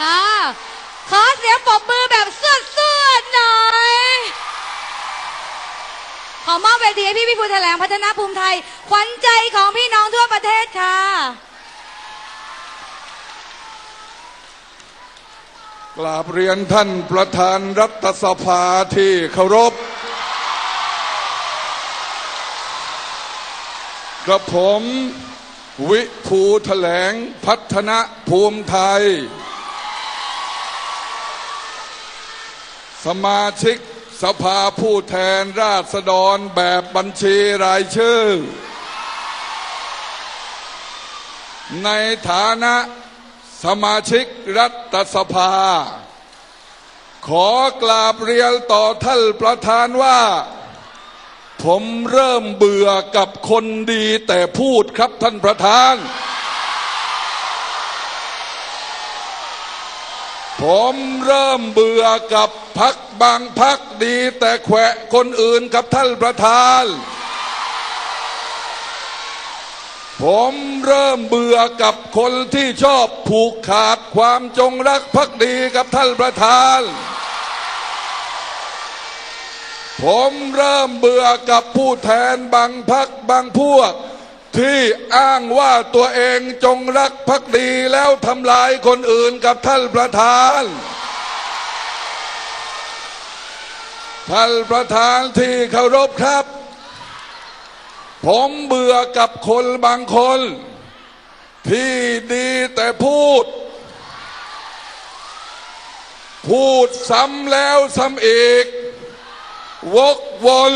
ค่ะขอเสียงปรบมือแบบเสื้อเสื้อๆหน่อย ขอมอบเวทีให้พี่พี่ภูแถลงพัฒนาภูมิไทย ขวัญใจของพี่น้องทั่วประเทศค่ะ กราบเรียนท่านประธานรัฐสภาที่เคารพกระผม วิภูแถลงพัฒนาภูมิไทย สมาชิกสภาผู้แทนราษฎรแบบบัญชีรายชื่อ ในฐานะสมาชิกรัฐสภา ขอกราบเรียนต่อท่านประธานว่า ผมเริ่มเบื่อกับคนดีแต่พูดครับท่านประธาน ผมเริ่มเบื่อกับพักบางพักดี แต่แขวะคนอื่นกับท่านประธาน ผมเริ่มเบื่อกับคนที่ชอบผูกขาดความจงรักภักดีกับท่านประธาน ผมเริ่มเบื่อกับผู้แทนบางพักบางพวก ที่อ้างว่าตัวเองจงรักภักดีแล้วทำลายคนอื่นกับท่านประธาน ท่านประธานที่เคารพครับ ผมเบื่อกับคนบางคน ที่ดีแต่พูด พูดซ้ำแล้วซ้ำอีก วกวน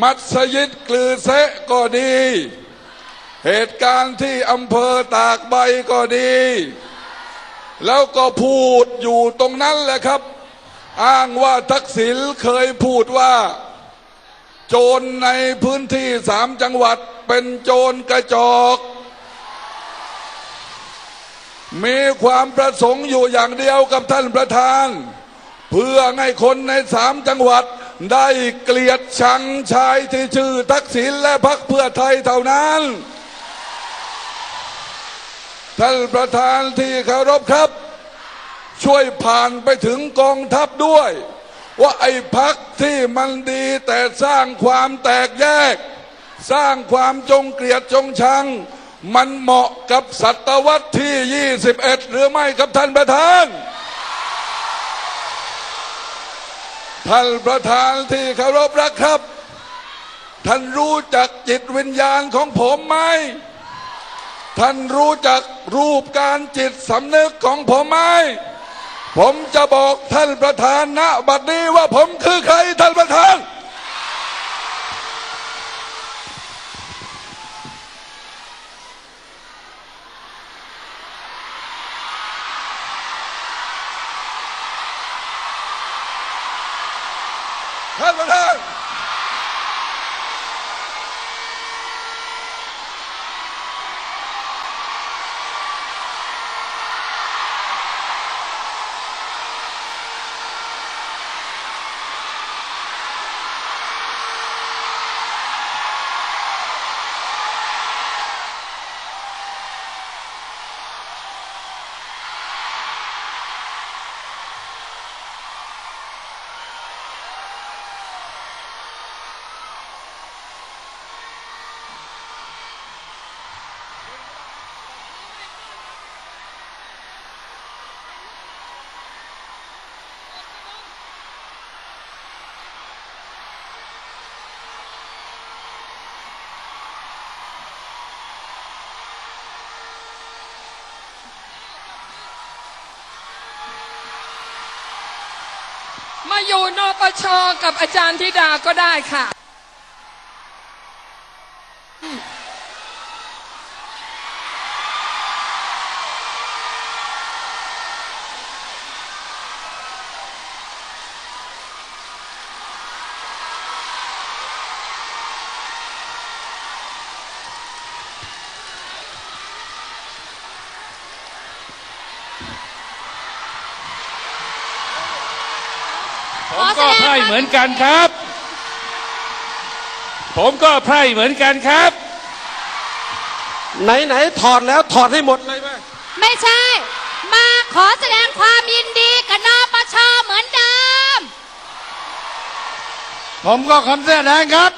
มัสยิดกลือเซะก็ดี เหตุการณ์ที่อำเภอตากใบก็ดี แล้วก็พูดอยู่ตรงนั้นแหละครับ อ้างว่าทักษิณเคยพูดว่า โจรในพื้นที่สามจังหวัดเป็นโจรกระจอก มีความประสงค์อยู่อย่างเดียวกับท่านประธาน เพื่อให้คนในสามจังหวัด ได้เกลียดชังชายที่ชื่อทักษิณและพรรคเพื่อไทยเท่านั้น ท่านประธานที่เคารพครับ ช่วยผ่านไปถึงกองทัพด้วย ว่าไอ้พักที่มันดีแต่สร้างความแตกแยก สร้างความจงเกลียดจงชัง มันเหมาะกับศตวรรษที่ 21 หรือไม่ครับท่านประธาน ท่านประธานที่เคารพรักครับ ท่านรู้จักจิตวิญญาณของผมไหม ท่านรู้จักรูปการจิตสำนึกของผมไหม ผมจะบอกท่านประธานณบัดนี้ว่าผมคือใครท่านประธาน ท่า อยู่นปชกับอาจารย์ธิดาก็ได้ค่ะ ผมก็ไพร่เหมือนกันครับ ผมก็ไพร่เหมือนกันครับ ไหนไหนๆถอดแล้วถอดให้หมดเลยไหมไม่ใช่ มาขอแสดงความยินดีกับนปชเหมือนเดิม ผมก็ขอแสดงครับ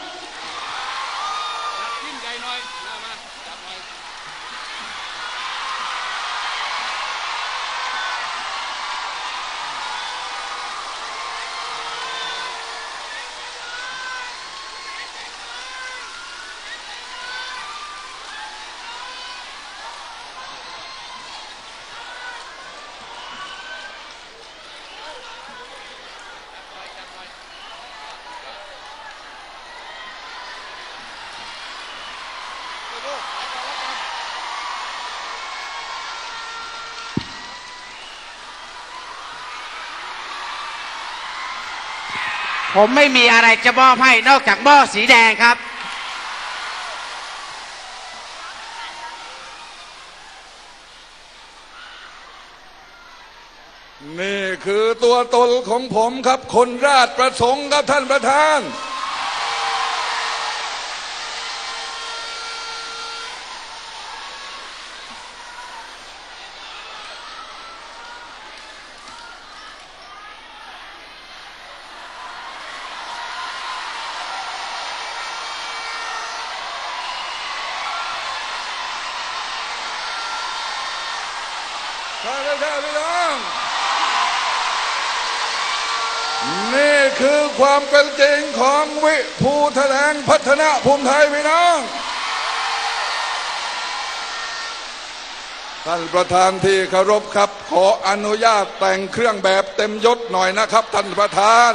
ผมไม่มีอะไรจะมอบให้นอกจากหม้อสีแดงครับ นี่คือตัวตนของผมครับ คนราชประสงค์ครับท่านประธาน ใช่ใช่พี่น้อง นี่ ความเป็นจริงของวิภูแถลงพัฒนาภูมิไทยพี่น้องท่านประธานที่เคารพครับ ขออนุญาตแต่งเครื่องแบบเต็มยศหน่อยนะครับท่านประธาน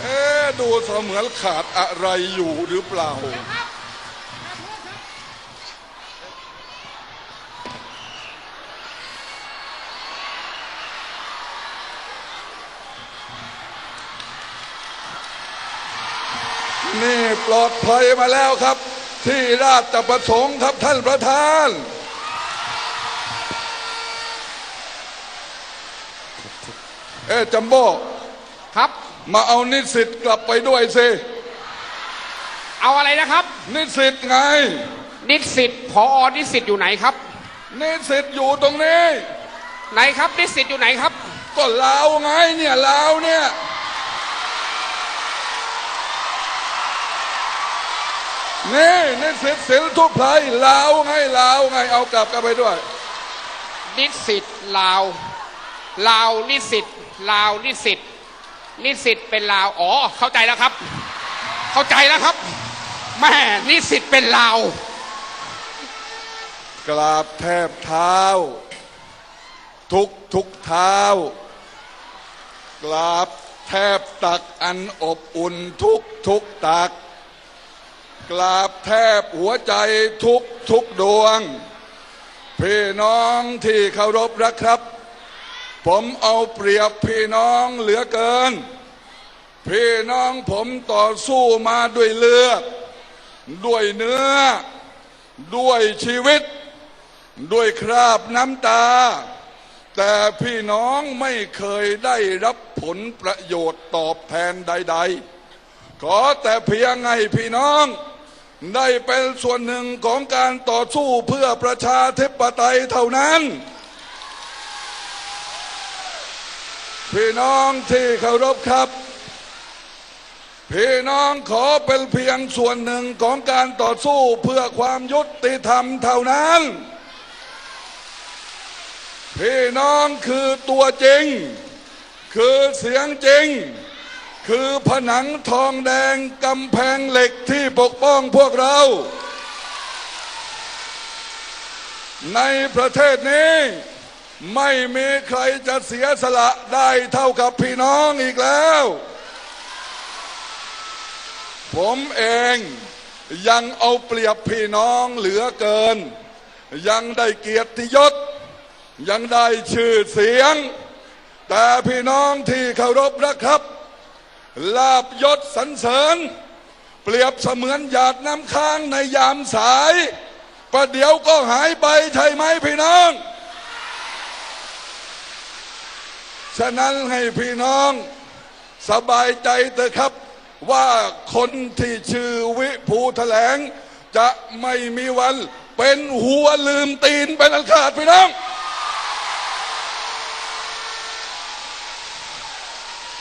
เอ๊ดูเสมือนขาดอะไรอยู่หรือเปล่า นี่ ปลอดภัยมาแล้วครับ ที่ราชประสงค์ครับท่านประธาน เอ๊ะจัมโบ้ครับ มาเอานิสิตกลับไปด้วยสิเอาอะไรนะครับ นิสิตไง นิสิตพอนิสิตอยู่ไหนครับ นิสิตอยู่ตรงนี้ ไหนครับนิสิตอยู่ไหนครับ ก็ลาวไงเนี่ยลาวเนี่ย นี่นิสิตศิลทุพไพรลาวไงลาวไงเอากลับกันไปด้วย นิสิตลาว ลาวนิสิตลาวนิสิตนิสิตเป็นลาวอ๋อเข้าใจแล้วครับ เข้าใจแล้วครับแม่นิสิตเป็นลาวกราบแทบเท้า ทุกทุกเท้ากราบแทบตักอันอบอุ่นทุกทุกตัก กราบแทบหัวใจทุกทุกดวง พี่น้องที่เคารพรักครับ ผมเอาเปรียบพี่น้องเหลือเกิน พี่น้องผมต่อสู้มาด้วยเลือด ด้วยเนื้อ ด้วยชีวิต ด้วยคราบน้ำตา แต่พี่น้องไม่เคยได้รับผลประโยชน์ตอบแทนใด ๆขอแต่เพียงให้พี่น้อง ได้เป็นส่วนหนึ่งของการต่อสู้เพื่อประชาธิปไตยเท่านั้น พี่น้องที่เคารพครับ พี่น้องขอเป็นเพียงส่วนหนึ่งของการต่อสู้เพื่อความยุติธรรมเท่านั้น พี่น้องคือตัวจริง คือเสียงจริง คือผนังทองแดงกำแพงเหล็กที่ปกป้องพวกเรา ในประเทศนี้ไม่มีใครจะเสียสละได้เท่ากับพี่น้องอีกแล้ว ผมเองยังเอาเปรียบพี่น้องเหลือเกิน ยังได้เกียรติยศ ยังได้ชื่อเสียง แต่พี่น้องที่เคารพนะครับ ลาบยศสรรเสริญ เปรียบเสมือนหยาดน้ำค้างในยามสาย ประเดี๋ยวก็หายไปใช่ไหมพี่น้อง ฉะนั้นให้พี่น้องสบายใจเถอะครับว่าคนที่ชื่อวิภูแถลง จะไม่มีวันเป็นหัวลืมตีนเป็นอันขาดพี่น้อง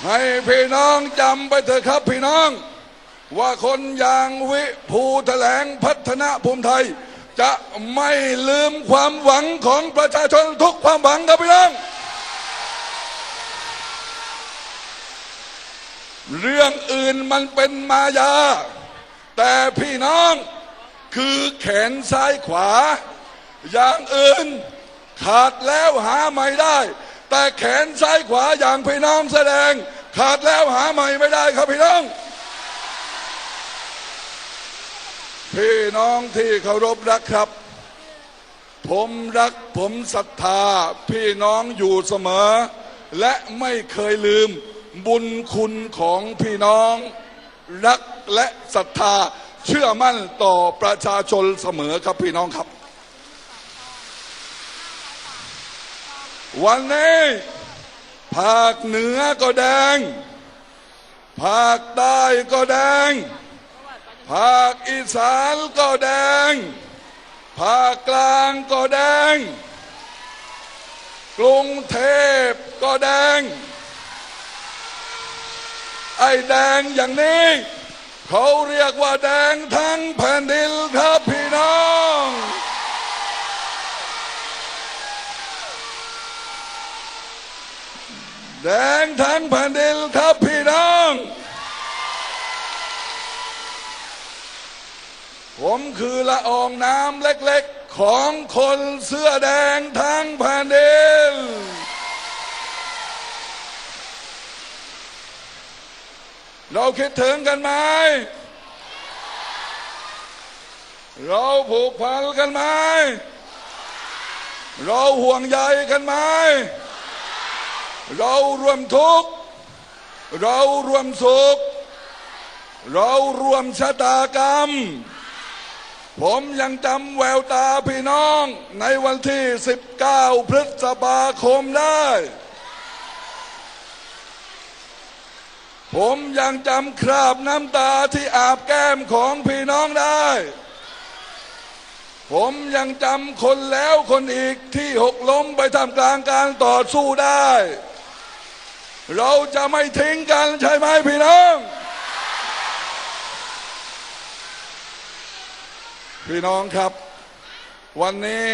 ให้พี่น้องจำไปเถอะครับพี่น้อง ว่าคนอย่างวิภูแถลงพัฒนาภูมิไทย จะไม่ลืมความหวังของประชาชนทุกความหวังครับพี่น้อง เรื่องอื่นมันเป็นมายา แต่พี่น้องคือแขนซ้ายขวา อย่างอื่นขาดแล้วหาใหม่ได้ แต่แขนซ้ายขวาอย่างพี่น้องแสดง ขาดแล้วหาใหม่ไม่ได้ครับพี่น้อง พี่น้องที่เคารพรักครับ ผมรักผมศรัทธา พี่น้องอยู่เสมอ และไม่เคยลืมบุญคุณของพี่น้อง รักและศรัทธาเชื่อมั่นต่อประชาชนเสมอครับพี่น้องครับ วันนี้ภาคเหนือก็แดง ภาคใต้ก็แดง ภาคอีสานก็แดง ภาคกลางก็แดง กรุงเทพก็แดง ไอ้แดงอย่างนี้ เขาเรียกว่าแดงทั้งแผ่นดินครับพี่น้อง แดงทั้งแผ่นดินครับพี่น้อง ผมคือละอองน้ำเล็กๆ ของคนเสื้อแดงทั้งแผ่นดินเราคิดถึงกันไหม เราผูกพันกันไหม เราห่วงใยกันไหม เรารวมทุกข์เรารวมสุข เรารวมชะตากรรม ผมยังจำแววตาพี่น้องในวันที่ 19 พฤษภาคมได้ ผมยังจำคราบน้ำตาที่อาบแก้มของพี่น้องได้ ผมยังจำคนแล้วคนอีกที่หกล้มไปทำกลางการต่อสู้ได้ เราจะไม่ทิ้งกันใช่ไหมพี่น้อง พี่น้องครับ วันนี้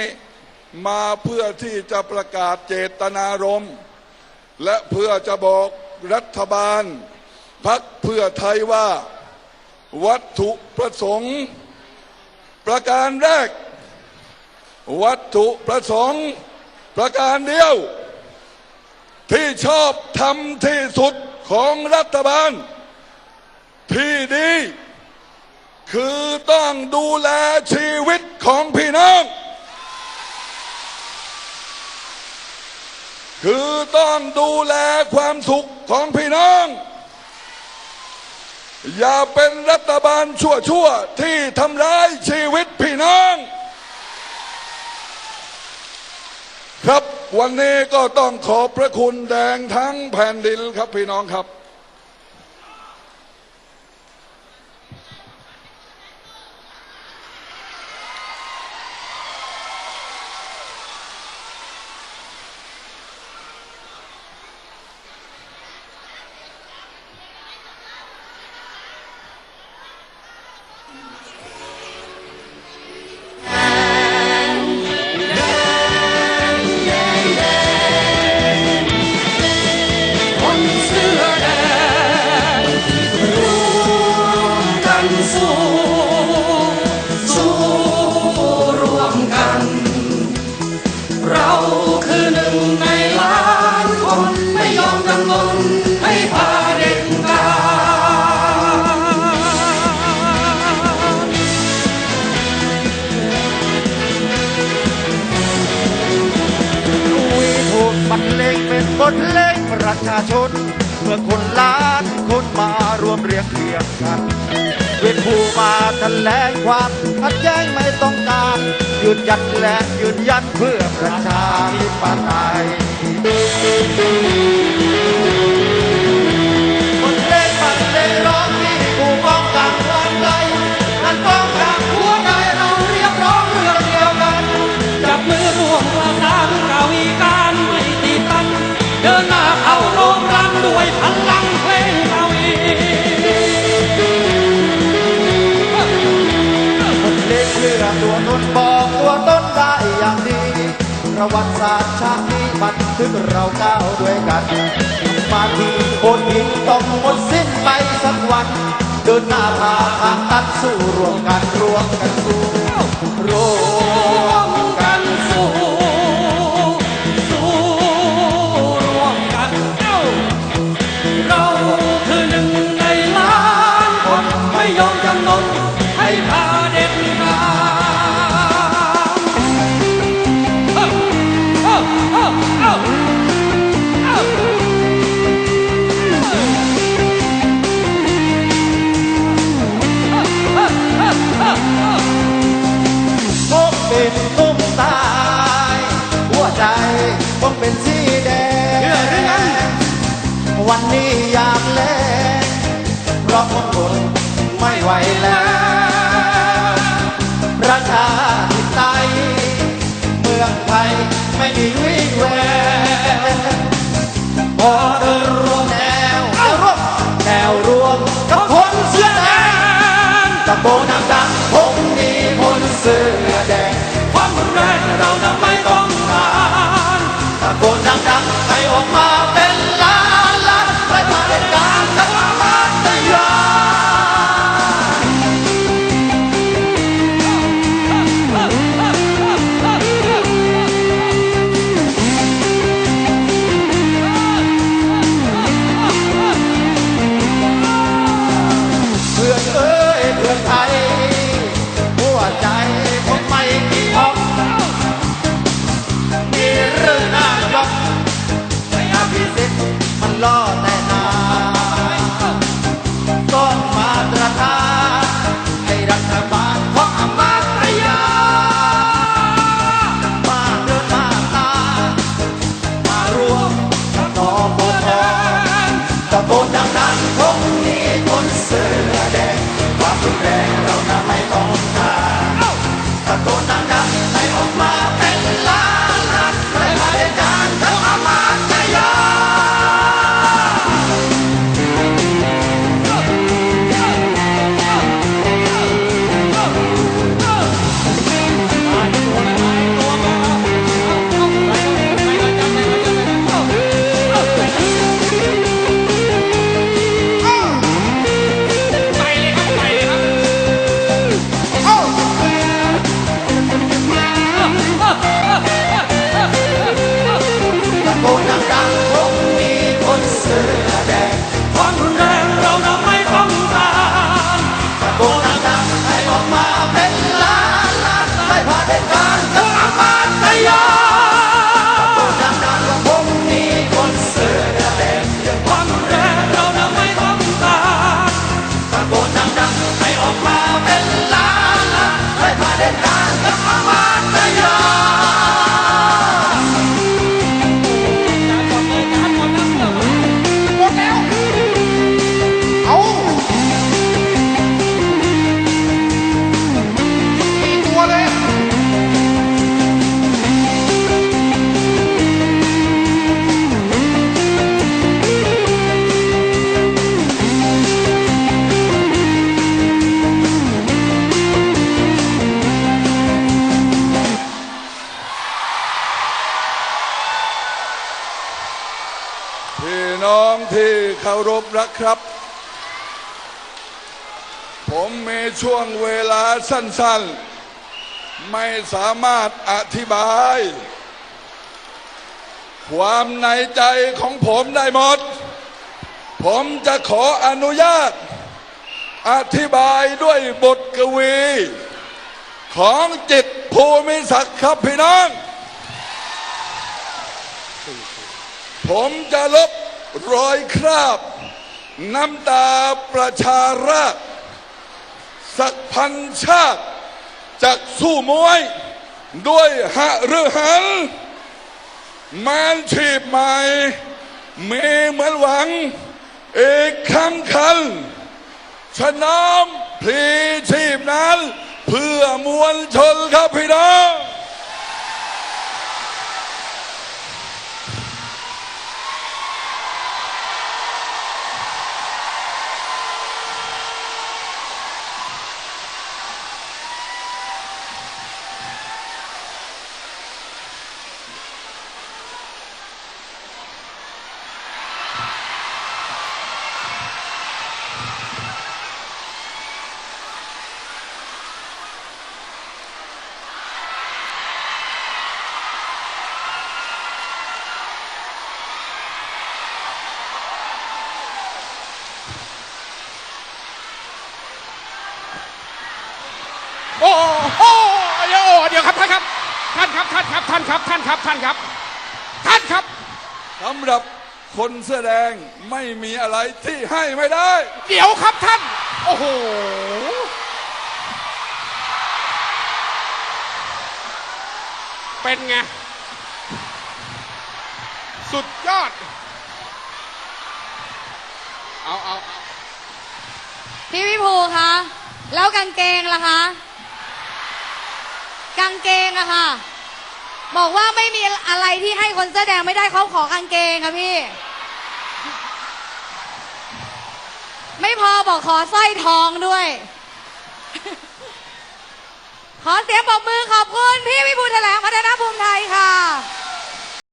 มาเพื่อที่จะประกาศเจตนารมณ์และเพื่อจะบอกรัฐบาลพักเพื่อไทยว่า วัตถุประสงค์ ประการแรก วัตถุประสงค์ ประการเดียว ที่ชอบทำที่สุดของรัฐบาล ที่ดีคือต้องดูแลชีวิตของพี่น้อง คือต้องดูแลความสุขของพี่น้อง อย่าเป็นรัฐบาลชั่วๆที่ทำร้ายชีวิตพี่น้อง ครับวันนี้ก็ต้องขอบพระคุณแดงทั้งแผ่นดินครับพี่น้องครับ ชน เมื่อคนล้านคนมารวมเรียงเรียงกันเวทผู้มาแถลงความขัดแย้งไม่ต้องการยืนยัดและยืนยันเพื่อประชาธิปไตย ประวัติศาสตร์ชาตินี้บันทึกเราก้าวด้วยกันมาที่โคนหินต้องหมดสิ้นไปสักวัน เดินหน้าพาทางตัดสู้รวมกันรวมกันสู้รว วันนี้อยากเลกเพราะคนทนไม่ไหวแล้วประชาธิปไตยเมืองไทยไม่มีารพรักครับ ผมมีช่วงเวลาสั้นๆ ไม่สามารถอธิบาย ความในใจของผมได้หมด ผมจะขออนุญาต อธิบายด้วยบทกวี ของจิตภูมิศักดิ์ครับพี่น้อง ผมจะลบ รอยคราบ น้ำตาประชาราษฎร์สักพันชาติจากสู้มวย ด้วยหะหรือหันแมนชีพใหม่มีเหมือนหวังอีกครั้งคันชน้ำพลีชีพนั้น เพื่อมวลชนครับพี่น้อง ผ โอ้โอ้เดี๋ยวโอ้เดี๋ยวครับท่านครับ ท่าน ครับท่านครับท่านครับท่านครับท่านครับ ท่านครับสำหรับคนเสื้อแดงไม่มีอะไรที่ให้ไม่ได้ เดี๋ยวครับท่าน โอ้โหเป็นไง สุดยอด เอาเอาเอาพี่พี่ภูคะ แล้วกางเกงล่ะคะ กางเกงอะค่ะ บอกว่าไม่มีอะไรที่ให้คนเสื้อแดงไม่ได้เขาขอกางเกงค่ะพี่ ไม่พอบอกขอสร้อยทองด้วย ขอเสียงปรบมือขอบคุณพี่วิบูลแถลงพัฒนาภูมิไทยค่ะ